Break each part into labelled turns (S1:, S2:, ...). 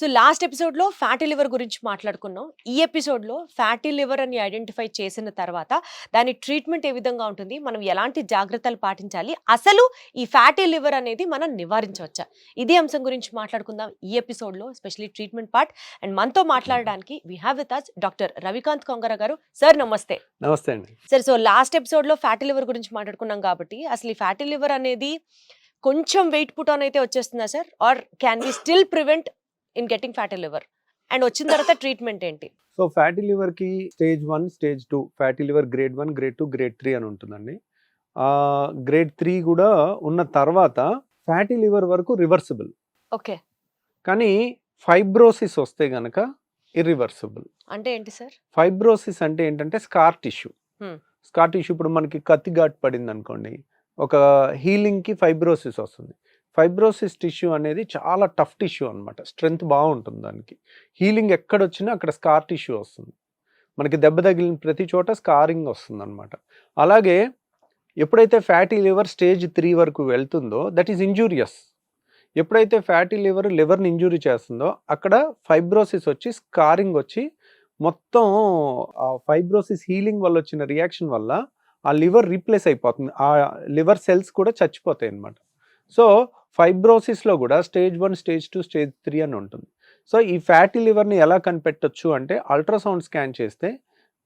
S1: So last ఎపిసోడ్లో fatty liver గురించి మాట్లాడుకున్నాం. ఈ ఎపిసోడ్లో ఫ్యాటీ లివర్ అని ఐడెంటిఫై చేసిన తర్వాత దాని ట్రీట్మెంట్ ఏ విధంగా ఉంటుంది మనం ఎలాంటి జాగ్రత్తలు పాటించాలి అసలు ఈ ఫ్యాటీ లివర్ అనేది మనం నివారించవచ్చా? ఇదే అంశం గురించి మాట్లాడుకుందాం ఈ ఎపిసోడ్లో స్పెషలీ ట్రీట్మెంట్ పార్ట్. అండ్ మనతో మాట్లాడడానికి we have with us doctor Ravikanth Kongara గారు. సార్ నమస్తే.
S2: నమస్తే అండి.
S1: సరే సో లాస్ట్ ఎపిసోడ్లో ఫ్యాటీ లివర్ గురించి మాట్లాడుకున్నాం కాబట్టి అసలు ఈ ఫ్యాటీ లివర్ అనేది కొంచెం వెయిట్ పుట్ ఆన్ అయితే వచ్చేస్తుందా sir? Or can we still prevent in getting fatty liver. And వచ్చిన తర్వాత ట్రీట్మెంట్ ఏంటి?
S2: సో ఫ్యాటీ లివర్కి stage one stage two fatty liver grade one grade two grade three అని ఉంటుందండి. గ్రేడ్ త్రీ కూడా ఉన్న తర్వాత ఫ్యాటీ లివర్ వరకు రివర్సిబుల్.
S1: ఓకే.
S2: కానీ ఫైబ్రోసిస్ వస్తే గనక ఇర్రివర్సిబుల్.
S1: అంటే ఏంటి సార్?
S2: ఫైబ్రోసిస్ అంటే ఏంటంటే స్కార్ టిష్యూ. స్కార్ టిష్యూ ఇప్పుడు మనకి కత్తి ఘాట్ పడింది అనుకోండి ఒక హీలింగ్కి ఫైబ్రోసిస్ వస్తుంది. ఫైబ్రోసిస్ టిష్యూ అనేది చాలా టఫ్ టిష్యూ అనమాట స్ట్రెంగ్త్ బాగుంటుంది దానికి. హీలింగ్ ఎక్కడొచ్చినా అక్కడ స్కార్ టిష్యూ వస్తుంది. మనకి దెబ్బ తగిలిన ప్రతి చోట స్కారింగ్ వస్తుంది అనమాట అలాగే ఎప్పుడైతే ఫ్యాటీ లివర్ స్టేజ్ త్రీ వరకు వెళ్తుందో దట్ ఈజ్ ఇంజూరియస్ ఎప్పుడైతే ఫ్యాటీ లివర్ లివర్ని ఇంజూరీ చేస్తుందో అక్కడ ఫైబ్రోసిస్ వచ్చి స్కారింగ్ వచ్చి మొత్తం ఆ ఫైబ్రోసిస్ హీలింగ్ వల్ల వచ్చిన రియాక్షన్ వల్ల ఆ లివర్ రీప్లేస్ అయిపోతుంది. ఆ లివర్ సెల్స్ కూడా చచ్చిపోతాయి అన్నమాట. సో ఫైబ్రోసిస్లో కూడా stage one stage two stage three అని ఉంటుంది. సో ఈ ఫ్యాటీ లివర్ని ఎలా కనిపెట్టచ్చు అంటే అల్ట్రాసౌండ్ స్కాన్ చేస్తే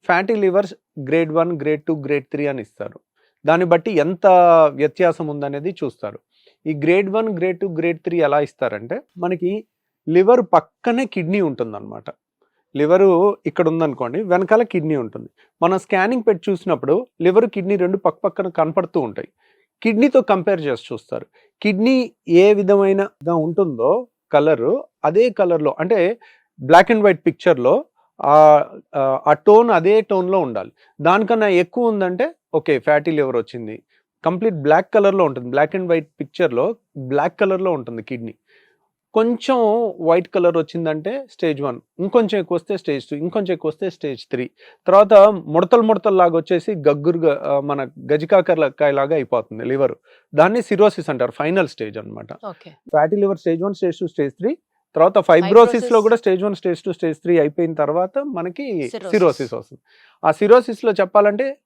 S2: fatty liver grade one grade two grade three అని ఇస్తారు. దాన్ని బట్టి ఎంత వ్యత్యాసం ఉందనేది చూస్తారు. ఈ grade one grade two grade three ఎలా ఇస్తారంటే మనకి లివర్ పక్కనే కిడ్నీ ఉంటుందన్నమాట. లివరు ఇక్కడ ఉందనుకోండి వెనకాల కిడ్నీ ఉంటుంది. మనం స్కానింగ్ పెట్టి చూసినప్పుడు లివర్ కిడ్నీ రెండు పక్క పక్కన కనపడుతూ ఉంటాయి. కిడ్నీతో కంపేర్ చేసి చూస్తారు. కిడ్నీ ఏ విధమైనగా ఉంటుందో కలరు అదే కలర్లో అంటే బ్లాక్ అండ్ వైట్ పిక్చర్లో ఆ టోన్ అదే టోన్లో ఉండాలి. దానికన్నా ఎక్కువ ఉందంటే ఓకే ఫ్యాటీ లివర్ వచ్చింది. కంప్లీట్ బ్లాక్ కలర్లో ఉంటుంది. బ్లాక్ అండ్ వైట్ పిక్చర్లో బ్లాక్ కలర్లో ఉంటుంది కిడ్నీ. కొంచెం వైట్ కలర్ వచ్చిందంటే స్టేజ్ వన్ ఇంకొంచెం ఎక్కువ వస్తే స్టేజ్ టూ ఇంకొంచెం ఎక్కువ వస్తే స్టేజ్ త్రీ. తర్వాత ముడతలు ముడతలు లాగా వచ్చేసి గగ్గురుగా మన గజికాకరకాయ లాగా అయిపోతుంది లివర్. దాన్ని సిరోసిస్ అంటారు ఫైనల్ స్టేజ్ అన్నమాట.
S1: Okay.
S2: Fatty liver stage one stage two stage three. తర్వాత ఫైబ్రోసిస్. లో. కూడా stage one stage two stage three అయిపోయిన తర్వాత మనకి. సిరోసిస్. వస్తుంది. ఆ సిరోసిస్లో చెప్పాలంటే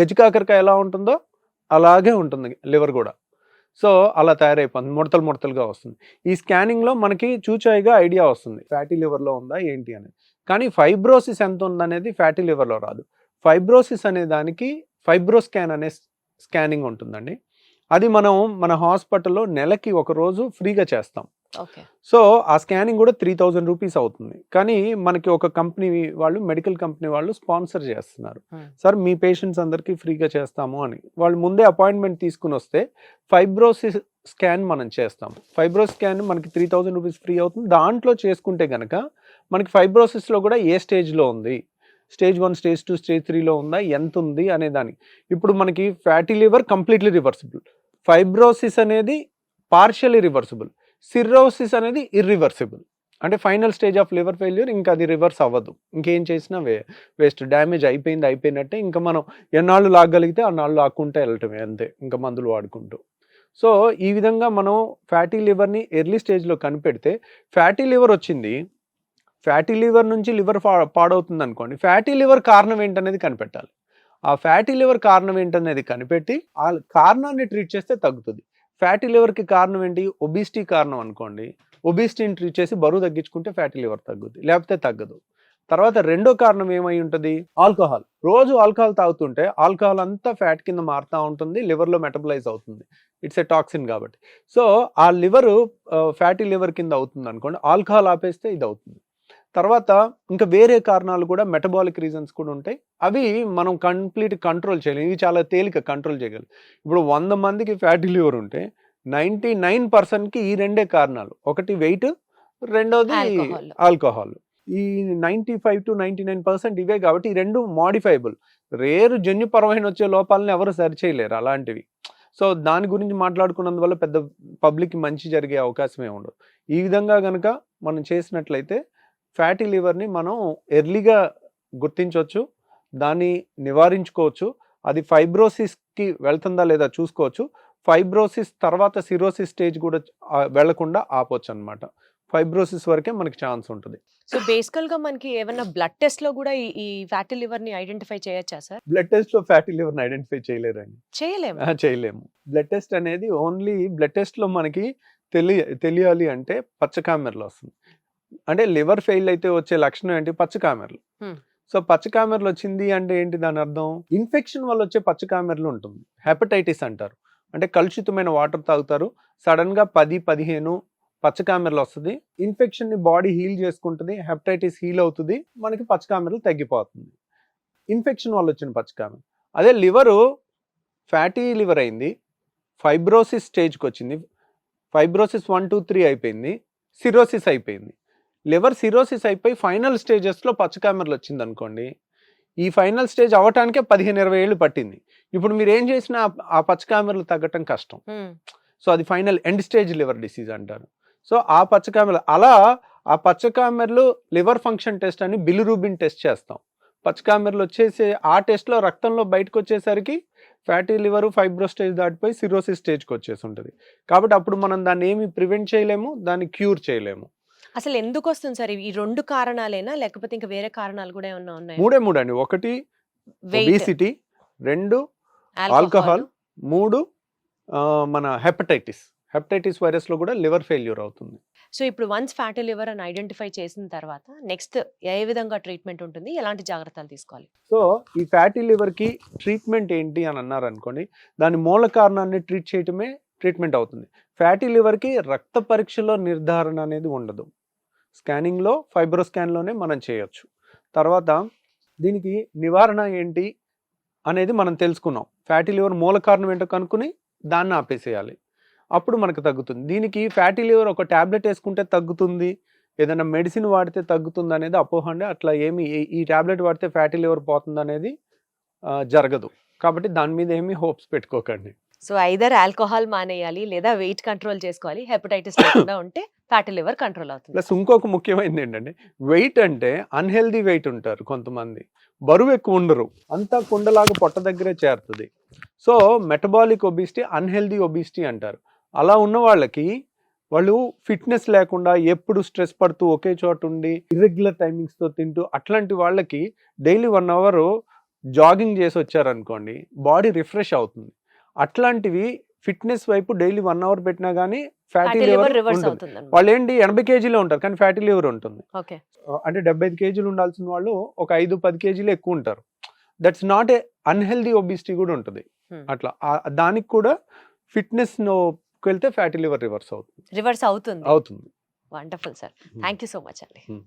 S2: గజికాకరకాయ ఎలా ఉంటుందో అలాగే ఉంటుంది లివర్ కూడా. సో అలా తయారైపోతుంది ముడతలు ముడతలుగా వస్తుంది. ఈ స్కానింగ్లో మనకి చూచాయిగా ఐడియా వస్తుంది ఫ్యాటీ లివర్లో ఉందా ఏంటి? అనేది. కానీ ఫైబ్రోసిస్ ఎంత ఉందనేది ఫ్యాటీ లివర్లో రాదు. ఫైబ్రోసిస్ అనే దానికి ఫైబ్రోస్కాన్ అనే స్కానింగ్ ఉంటుందండి. అది మనం మన హాస్పిటల్లో నెలకి ఒక రోజు ఫ్రీగా చేస్తాం. సో ఆ స్కానింగ్ కూడా త్రీ థౌజండ్ రూపీస్ అవుతుంది. కానీ మనకి ఒక కంపెనీ వాళ్ళు మెడికల్ కంపెనీ వాళ్ళు స్పాన్సర్ చేస్తున్నారు. సార్ మీ పేషెంట్స్ అందరికీ ఫ్రీగా చేస్తాము అని. వాళ్ళు ముందే అపాయింట్మెంట్ తీసుకుని వస్తే ఫైబ్రోసిస్ స్కాన్ మనం చేస్తాం. ఫైబ్రో స్కాన్ మనకి త్రీ థౌజండ్ రూపీస్ ఫ్రీ అవుతుంది. దాంట్లో చేసుకుంటే కనుక మనకి ఫైబ్రోసిస్లో కూడా ఏ స్టేజ్లో ఉంది? Stage one stage two stage త్రీలో ఉందా? ఎంత ఉంది? అనే దానికి. ఇప్పుడు మనకి fatty liver completely reversible. Fibrosis అనేది పార్షియలీ రివర్సిబుల్. సిర్రోసిస్ అనేది ఇర్రివర్సిబుల్ అంటే final stage of liver failure ఇంకా అది రివర్స్ అవ్వదు. ఇంకేం చేసినా వే వేస్ట్ డ్యామేజ్ అయిపోయింది అయిపోయినట్టే ఇంకా మనం ఎన్నాళ్ళు లాగలిగితే అన్నాళ్ళు లాక్కుంటే వెళ్ళటమే అంతే. ఇంకా మందులు వాడుకుంటూ. సో ఈ విధంగా మనం ఫ్యాటీ లివర్ని ఎర్లీ స్టేజ్లో కనిపెడితే ఫ్యాటీ లివర్ వచ్చింది. ఫ్యాటీ లివర్ నుంచి లివర్ పాడవుతుంది అనుకోండి ఫ్యాటీ లివర్ కారణం ఏంటనేది కనిపెట్టాలి. ఆ ఫ్యాటీ లివర్ కారణం ఏంటనేది కనిపెట్టి ఆ కారణాన్ని ట్రీట్ చేస్తే తగ్గుతుంది. ఫ్యాటీ లివర్కి కారణం ఏంటి? ఒబిసిటీ కారణం అనుకోండి. ఒబిసిటీని ట్రీట్ చేసి బరువు తగ్గించుకుంటే ఫ్యాటీ లివర్ తగ్గుద్ది లేకపోతే తగ్గదు. తర్వాత రెండో కారణం ఏమై ఉంటుంది? ఆల్కహాల్. రోజు ఆల్కహాల్ తాగుతుంటే ఆల్కహాల్ అంతా ఫ్యాట్ కింద మారుతూ ఉంటుంది లివర్లో మెటబలైజ్ అవుతుంది. ఇట్స్ ఎ టాక్సిన్ కాబట్టి. సో ఆ లివరు ఫ్యాటీ లివర్ కింద అవుతుంది అనుకోండి ఆల్కహాల్ ఆపేస్తే ఇది అవుతుంది తర్వాత ఇంకా వేరే కారణాలు కూడా మెటబాలిక్ రీజన్స్ కూడా ఉంటాయి. అవి మనం కంప్లీట్ కంట్రోల్ చేయలేం. ఇవి చాలా తేలిక కంట్రోల్ చేయగలం. ఇప్పుడు వంద మందికి ఫ్యాటీ లివర్ ఉంటే నైంటీ నైన్ పర్సెంట్కి ఈ రెండే కారణాలు. ఒకటి వెయిట్ రెండోది. ఆల్కహాల్ ఈ ninety five to ninety nine percent ఇవే కాబట్టి ఈ రెండు మాడిఫైబుల్ రేరు జన్యుపరమైన వచ్చే లోపాలను ఎవరు సరి చేయలేరు అలాంటివి. సో దాని గురించి మాట్లాడుకున్నందువల్ల పెద్ద పబ్లిక్ మంచి జరిగే అవకాశమే ఉండదు ఈ విధంగా కనుక మనం చేసినట్లయితే ఫ్యాటీ లివర్ని మనం ఎర్లీగా గుర్తించవచ్చు దాన్ని నివారించుకోవచ్చు. అది ఫైబ్రోసిస్కి వెళ్తుందా లేదా చూసుకోవచ్చు. ఫైబ్రోసిస్ తర్వాత సిరోసిస్ స్టేజ్ కూడా వెళ్ళకుండా ఆపొచ్చు అనమాట ఫైబ్రోసిస్ వరకే మనకి ఛాన్స్ ఉంటుంది.
S1: సో బేసికల్గా మనకి ఏమైనా బ్లడ్ టెస్ట్లో కూడా ఈ- ఫ్యాటీ లివర్ని ఐడెంటిఫై చేయొచ్చా సార్?
S2: బ్లడ్ టెస్ట్లో ఫ్యాటీ లివర్ని ఐడెంటిఫై చేయలేరండి.
S1: చేయలేము.
S2: చేయలేము. బ్లడ్ టెస్ట్ అనేది ఓన్లీ బ్లడ్ టెస్ట్లో మనకి తెలియ తెలియాలి అంటే పచ్చ కామెరలు వస్తుంది. అంటే లివర్ ఫెయిల్ అయితే వచ్చే లక్షణం ఏంటి? పచ్చ కామెరలు.
S1: Hmm.
S2: సో పచ్చ కామెరలు వచ్చింది అంటే ఏంటి దాని అర్థం? ఇన్ఫెక్షన్ వల్ల వచ్చే పచ్చ కామెరలు ఉంటుంది. హెపటైటిస్ అంటారు. అంటే కలుషితమైన వాటర్ తాగుతారు. సడన్గా పది పదిహేను పచ్చ కామెరలు వస్తుంది. ఇన్ఫెక్షన్ని బాడీ హీల్ చేసుకుంటుంది. హెపటైటిస్ హీల్ అవుతుంది. మనకి పచ్చ కామెరలు తగ్గిపోతుంది. ఇన్ఫెక్షన్ వల్ల వచ్చిన పచ్చ కామెర అదే లివరు ఫ్యాటీ లివర్ అయింది. ఫైబ్రోసిస్ స్టేజ్కి వచ్చింది. ఫైబ్రోసిస్ వన్ టూ త్రీ అయిపోయింది. సిరోసిస్ అయిపోయింది. లివర్ సిరోసిస్ అయిపోయి ఫైనల్ స్టేజెస్లో పచ్చకామెరలు వచ్చింది అనుకోండి ఈ ఫైనల్ స్టేజ్ అవటానికే పదిహేను ఇరవై ఏళ్ళు పట్టింది. ఇప్పుడు మీరు ఏం చేసినా ఆ- పచ్చకామెరలు తగ్గటం కష్టం. సో అది final end stage liver disease అంటారు. సో ఆ పచ్చకామెరలు అలా ఆ పచ్చకామెరలు లివర్ ఫంక్షన్ టెస్ట్ అని బిలిరూబిన్ టెస్ట్ చేస్తాం. పచ్చకామెరలు వచ్చేసి ఆ టెస్ట్లో రక్తంలో బయటకు వచ్చేసరికి ఫ్యాటీ లివర్ ఫైబ్రో స్టేజ్ దాటిపోయి సిరోసిస్ స్టేజ్కి వచ్చేసి ఉంటుంది. కాబట్టి అప్పుడు మనం దాన్ని ఏమి ప్రివెంట్ చేయలేము దాన్ని క్యూర్ చేయలేము.
S1: అసలు ఎందుకు వస్తుంది సార్? ఈ రెండు కారణాలేనా? లేకపోతే ఇంకా వేరే కారణాలు కూడా ఏమన్నా ఉన్నాయి?
S2: మూడే మూడు అండి ఒకటి ఒబిసిటీ రెండు ఆల్కహాల్. మూడు మన హెపటైటిస్. హెపటైటిస్ వైరస్లో కూడా లివర్ ఫెయిల్యూర్ అవుతుంది.
S1: సో ఇప్పుడు వన్స్ ఫ్యాటీ లివర్ అని ఐడెంటిఫై చేసిన తర్వాత నెక్స్ట్ ఏ విధంగా ట్రీట్మెంట్ ఉంటుంది? ఎలాంటి జాగ్రత్తలు తీసుకోవాలి?
S2: సో ఈ ఫ్యాటీ లివర్కి ట్రీట్మెంట్ ఏంటి అని అన్నారు అనుకోండి దాని మూల కారణాన్ని ట్రీట్ చేయటమే ట్రీట్మెంట్ అవుతుంది. ఫ్యాటీ లివర్కి రక్త పరీక్షలో నిర్ధారణ అనేది ఉండదు. స్కానింగ్లో ఫైబ్రో స్కాన్లోనే మనం చేయొచ్చు. తర్వాత దీనికి నివారణ ఏంటి అనేది మనం తెలుసుకున్నాం. ఫ్యాటీ లివర్ మూల కారణం ఏంటో కనుక్కుని దాన్ని ఆపేసేయాలి. అప్పుడు మనకు తగ్గుతుంది. దీనికి ఫ్యాటీ లివర్ ఒక ట్యాబ్లెట్ వేసుకుంటే తగ్గుతుంది. ఏదైనా మెడిసిన్ వాడితే తగ్గుతుంది అనేది అపోహ అండి అట్లా ఏమి ఈ- ట్యాబ్లెట్ వాడితే ఫ్యాటీ లివర్ పోతుంది అనేది జరగదు. కాబట్టి దాని మీద ఏమి హోప్స్ పెట్టుకోకండి.
S1: సో ఐదర్ ఆల్కహాల్ మానేయాలి లేదా వెయిట్ కంట్రోల్ చేసుకోవాలి. హెపటైటిస్ లేకుండా ఉంటే ఫ్యాటీ లివర్ కంట్రోల్ అవుతుంది.
S2: ప్లస్ ఇంకొక ముఖ్యమైనది ఏంటంటే వెయిట్ అంటే అన్హెల్దీ వెయిట్ ఉంటారు కొంతమంది. బరువు ఎక్కువ ఉండరు. అంతా కుండలాగా పొట్ట దగ్గరే చేరుతుంది. So metabolic obesity unhealthy obesity అంటారు. అలా ఉన్న వాళ్ళకి వాళ్ళు ఫిట్నెస్ లేకుండా ఎప్పుడు స్ట్రెస్ పడుతూ ఒకే చోట ఉండి ఇర్రెగ్యులర్ టైమింగ్స్తో తింటూ అట్లాంటి వాళ్ళకి డైలీ వన్ అవర్ జాగింగ్ చేసి వచ్చారనుకోండి బాడీ రిఫ్రెష్ అవుతుంది. అట్లాంటివి ఫిట్నెస్ వైపు డైలీ వన్ అవర్ పెట్టినా కానీ ఫ్యాటీ
S1: లివర్
S2: ఉంటుంది. వాళ్ళు ఏంటి ఎనభై కేజీలో ఉంటారు కానీ ఫ్యాటీ లివర్ ఉంటుంది. అంటే డెబ్బై ఐదు కేజీలు ఉండాల్సిన వాళ్ళు ఒక ఐదు పది కేజీలు ఎక్కువ ఉంటారు. That's not a unhealthy obesity కూడా ఉంటుంది.
S1: Hmm.
S2: అట్లా దానికి కూడా ఫిట్నెస్ వెళ్తే ఫ్యాటీ లివర్ రివర్స్ అవుతుంది.
S1: రివర్స్ అవుతుంది.
S2: అవుతుంది.
S1: Wonderful sir.
S2: Hmm.
S1: Thank you so much అండి.
S2: Hmm.